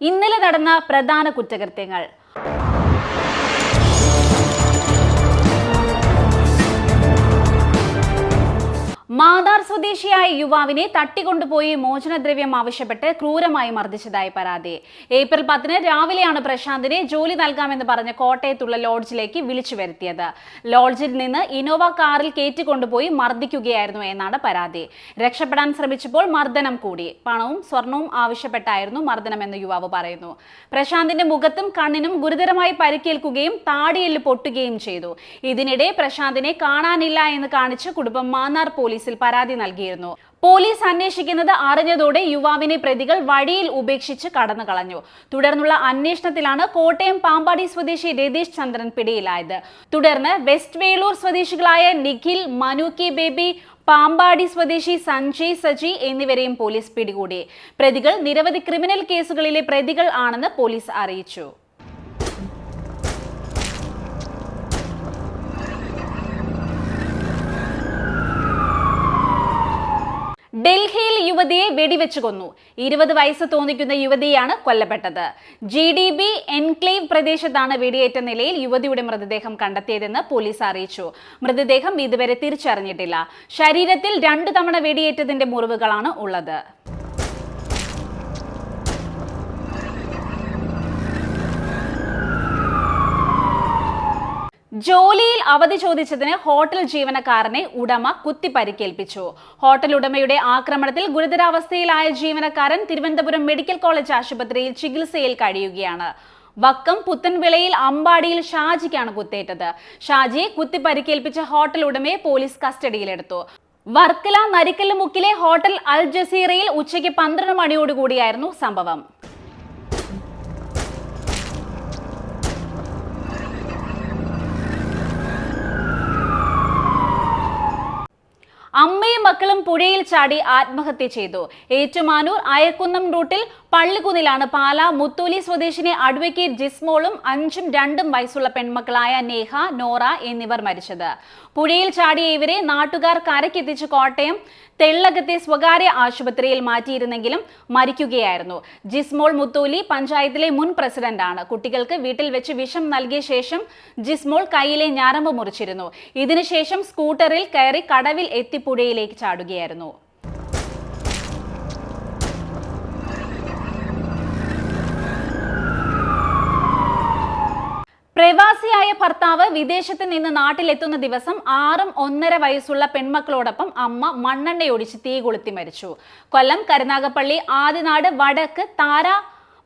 ഇന്നലെ നടന്ന പ്രധാന കുറ്റകൃത്യങ്ങൾ. മാതാർ സ്വദേശിയായ യുവാവിനെ തട്ടിക്കൊണ്ടുപോയി മോചനദ്രവ്യം ആവശ്യപ്പെട്ട് ക്രൂരമായി മർദ്ദിച്ചതായി പരാതി. ഏപ്രിൽ പത്തിന് രാവിലെയാണ് പ്രശാന്തിനെ ജോലി നൽകാമെന്ന് പറഞ്ഞ് കോട്ടയത്തുള്ള ലോഡ്ജിലേക്ക് വിളിച്ചു വരുത്തിയത്. ലോഡ്ജിൽ നിന്ന് ഇനോവ കാറിൽ കയറ്റിക്കൊണ്ടുപോയി മർദ്ദിക്കുകയായിരുന്നു എന്നാണ് പരാതി. രക്ഷപ്പെടാൻ ശ്രമിച്ചപ്പോൾ മർദ്ദനം കൂടി. പണവും സ്വർണവും ആവശ്യപ്പെട്ടായിരുന്നു മർദ്ദനമെന്ന് യുവാവ് പറയുന്നു. പ്രശാന്തിന്റെ മുഖത്തും കണ്ണിനും ഗുരുതരമായി പരിക്കേൽക്കുകയും താടിയിൽ പൊട്ടുകയും ചെയ്തു. ഇതിനിടെ പ്രശാന്തിനെ കാണാനില്ല എന്ന് കാണിച്ച് കുടുംബം മാന്നാർ പോലീസിൽ പരാതി നൽകിയിരുന്നു. പോലീസ് അന്വേഷിക്കുന്നത് അറിഞ്ഞതോടെ യുവാവിനെ പ്രതികൾ വഴിയിൽ ഉപേക്ഷിച്ച് കടന്നു കളഞ്ഞു. തുടർന്നുള്ള അന്വേഷണത്തിലാണ് കോട്ടയം പാമ്പാടി സ്വദേശി രതീഷ് ചന്ദ്രൻ പിടിയിലായത്. തുടർന്ന് വെസ്റ്റ് വേളൂർ സ്വദേശികളായ നിഖിൽ മനു കെ ബേബി പാമ്പാടി സ്വദേശി സഞ്ജയ് സജി എന്നിവരെയും പോലീസ് പിടികൂടി. പ്രതികൾ നിരവധി ക്രിമിനൽ കേസുകളിലെ പ്രതികൾ ആണെന്ന് പോലീസ് അറിയിച്ചു. യുവതിയെ വെടിവെച്ചു കൊന്നു. ഇരുപത് വയസ്സ് തോന്നിക്കുന്ന യുവതിയാണ് കൊല്ലപ്പെട്ടത്. ജി ഡി ബി എൻക്ലേവ് പ്രദേശത്താണ് വെടിയേറ്റ നിലയിൽ യുവതിയുടെ മൃതദേഹം കണ്ടെത്തിയതെന്ന് പോലീസ് അറിയിച്ചു. മൃതദേഹം ഇതുവരെ തിരിച്ചറിഞ്ഞിട്ടില്ല. ശരീരത്തിൽ രണ്ടു തവണ വെടിയേറ്റതിന്റെ മുറിവുകളാണ് ഉള്ളത്. ജോലിയിൽ അവധി ചോദിച്ചതിന് ഹോട്ടൽ ജീവനക്കാരനെ ഉടമ കുത്തി പരിക്കേൽപ്പിച്ചു ഹോട്ടൽ ഉടമയുടെ ആക്രമണത്തിൽ ഗുരുതരാവസ്ഥയിലായ ജീവനക്കാരൻ തിരുവനന്തപുരം മെഡിക്കൽ കോളേജ് ആശുപത്രിയിൽ ചികിത്സയിൽ കഴിയുകയാണ്. വക്കം പുത്തൻവിളയിൽ അമ്പാടിയിൽ ഷാജിക്കാണ് കുത്തേറ്റത്. ഷാജിയെ കുത്തി പരിക്കേൽപ്പിച്ച ഹോട്ടൽ ഉടമയെ പോലീസ് കസ്റ്റഡിയിലെടുത്തു. വർക്കല നരിക്കല്ലുമുക്കിലെ ഹോട്ടൽ അൽ ജസീറയിൽ ഉച്ചയ്ക്ക് പന്ത്രണ്ട് മണിയോടുകൂടിയായിരുന്നു സംഭവം. മക്കളും പുഴയിൽ ചാടി ആത്മഹത്യ ചെയ്തു. ഏറ്റുമാനൂർ അയക്കുന്നം റൂട്ടിൽ പള്ളിക്കുന്നിലാണ് പാല മുത്തൂലി സ്വദേശിനി അഡ്വക്കേറ്റ് ജിസ്മോളും അഞ്ചും രണ്ടും വയസ്സുള്ള പെൺമക്കളായ നേഹ നോറ എന്നിവർ മരിച്ചത്. പുഴയിൽ ചാടിയ ഇവരെ നാട്ടുകാർ കരക്കെത്തിച്ച് കോട്ടയം തെള്ളകത്തെ സ്വകാര്യ ആശുപത്രിയിൽ മാറ്റിയിരുന്നെങ്കിലും മരിക്കുകയായിരുന്നു. ജിസ്മോൾ മുത്തൂലി പഞ്ചായത്തിലെ മുൻ പ്രസിഡന്റാണ്. കുട്ടികൾക്ക് വീട്ടിൽ വെച്ച് വിഷം നൽകിയ ശേഷം ജിസ്മോൾ കൈയിലെ ഞരമ്പ് മുറിച്ചിരുന്നു. ഇതിനുശേഷം സ്കൂട്ടറിൽ കയറി കടവിൽ എത്തി പുഴയിലേക്ക് ചാടുകയായിരുന്നു. പ്രവാസിയായ ഭർത്താവ് വിദേശത്ത് നിന്ന് നാട്ടിലെത്തുന്ന ദിവസം ആറും ഒന്നര വയസ്സുള്ള പെൺമക്കളോടൊപ്പം അമ്മ മണ്ണെണ്ണയൊടിച്ച് തീ കൊളുത്തി മരിച്ചു. കൊല്ലം കരുനാഗപ്പള്ളി ആദിനാട് വടക്ക് താര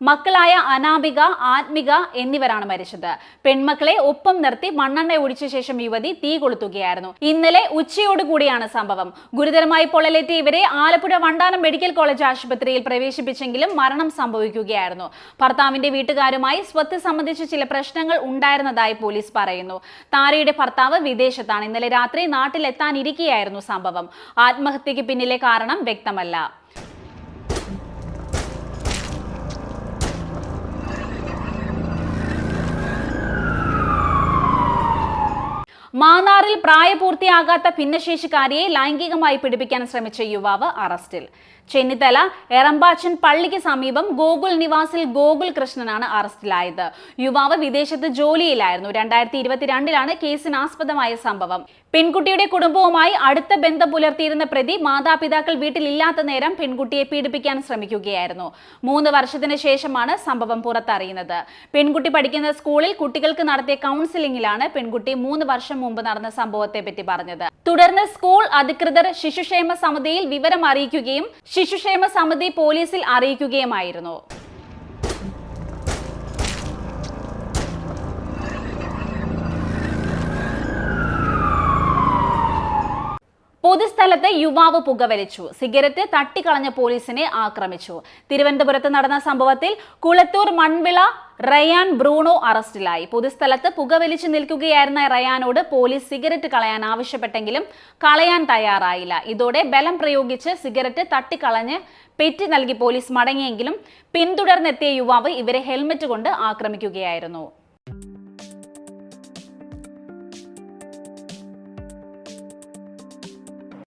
മക്കളായ അനാമിക ആത്മിക എന്നിവരാണ് മരിച്ചത്. പെൺമക്കളെ ഒപ്പം നിർത്തി മണ്ണെണ്ണ ഒഴിച്ച ശേഷം യുവതി തീ കൊളുത്തുകയായിരുന്നു. ഇന്നലെ ഉച്ചയോടുകൂടിയാണ് സംഭവം. ഗുരുതരമായി പൊള്ളലേറ്റ ഇവരെ ആലപ്പുഴ വണ്ടാനം മെഡിക്കൽ കോളേജ് ആശുപത്രിയിൽ പ്രവേശിപ്പിച്ചെങ്കിലും മരണം സംഭവിക്കുകയായിരുന്നു. ഭർത്താവിന്റെ വീട്ടുകാരുമായി സ്വത്ത് സംബന്ധിച്ച് ചില പ്രശ്നങ്ങൾ ഉണ്ടായിരുന്നതായി പോലീസ് പറയുന്നു. താരയുടെ ഭർത്താവ് വിദേശത്താണ്. ഇന്നലെ രാത്രി നാട്ടിലെത്താനിരിക്കെയായിരുന്നു സംഭവം. ആത്മഹത്യക്ക് പിന്നിലെ കാരണം വ്യക്തമല്ല. മാന്നാറിൽ പ്രായപൂർത്തിയാകാത്ത ഭിന്നശേഷിക്കാരിയെ ലൈംഗികമായി പിടിപ്പിക്കാൻ ശ്രമിച്ച യുവാവ് അറസ്റ്റിൽ. ചെന്നിത്തല എറമ്പാച്ചൻ പള്ളിക്ക് സമീപം ഗോകുൽ നിവാസിൽ ഗോകുൽ കൃഷ്ണനാണ് അറസ്റ്റിലായത്. യുവാവ് വിദേശത്ത് ജോലിയിലായിരുന്നു. രണ്ടായിരത്തി ഇരുപത്തിരണ്ടിലാണ് കേസിനാസ്പദമായ സംഭവം. പെൺകുട്ടിയുടെ കുടുംബവുമായി അടുത്ത ബന്ധം പുലർത്തിയിരുന്ന പ്രതി മാതാപിതാക്കൾ വീട്ടിലില്ലാത്ത നേരം പെൺകുട്ടിയെ പീഡിപ്പിക്കാൻ ശ്രമിക്കുകയായിരുന്നു. മൂന്ന് വർഷത്തിന് ശേഷമാണ് സംഭവം പുറത്തറിയുന്നത്. പെൺകുട്ടി പഠിക്കുന്ന സ്കൂളിൽ കുട്ടികൾക്ക് നടത്തിയ കൗൺസിലിംഗിലാണ് പെൺകുട്ടി മൂന്ന് വർഷം മുമ്പ് നടന്ന സംഭവത്തെ പറ്റി പറഞ്ഞത്. തുടർന്ന് സ്കൂൾ അധികൃതർ ശിശുക്ഷേമ സമിതിയിൽ വിവരം അറിയിക്കുകയും ശിശുക്ഷേമ സമിതി പോലീസിൽ അറിയിക്കുകയുമായിരുന്നു. പൊതുസ്ഥലത്ത് യുവാവ് പുകവലിച്ചു. സിഗരറ്റ് തട്ടിക്കളഞ്ഞ പോലീസിനെ ആക്രമിച്ചു. തിരുവനന്തപുരത്ത് നടന്ന സംഭവത്തിൽ കുളത്തൂർ മൺവിള റയാൻ ബ്രൂണോ അറസ്റ്റിലായി. പൊതുസ്ഥലത്ത് പുകവലിച്ചു നിൽക്കുകയായിരുന്ന റയാനോട് പോലീസ് സിഗരറ്റ് കളയാൻ ആവശ്യപ്പെട്ടെങ്കിലും കളയാൻ തയ്യാറായില്ല. ഇതോടെ ബലം പ്രയോഗിച്ച് സിഗരറ്റ് തട്ടിക്കളഞ്ഞ് പെറ്റി നൽകി പോലീസ് മടങ്ങിയെങ്കിലും പിന്തുടർന്നെത്തിയ യുവാവ് ഇവരെ ഹെൽമറ്റ് കൊണ്ട് ആക്രമിക്കുകയായിരുന്നു.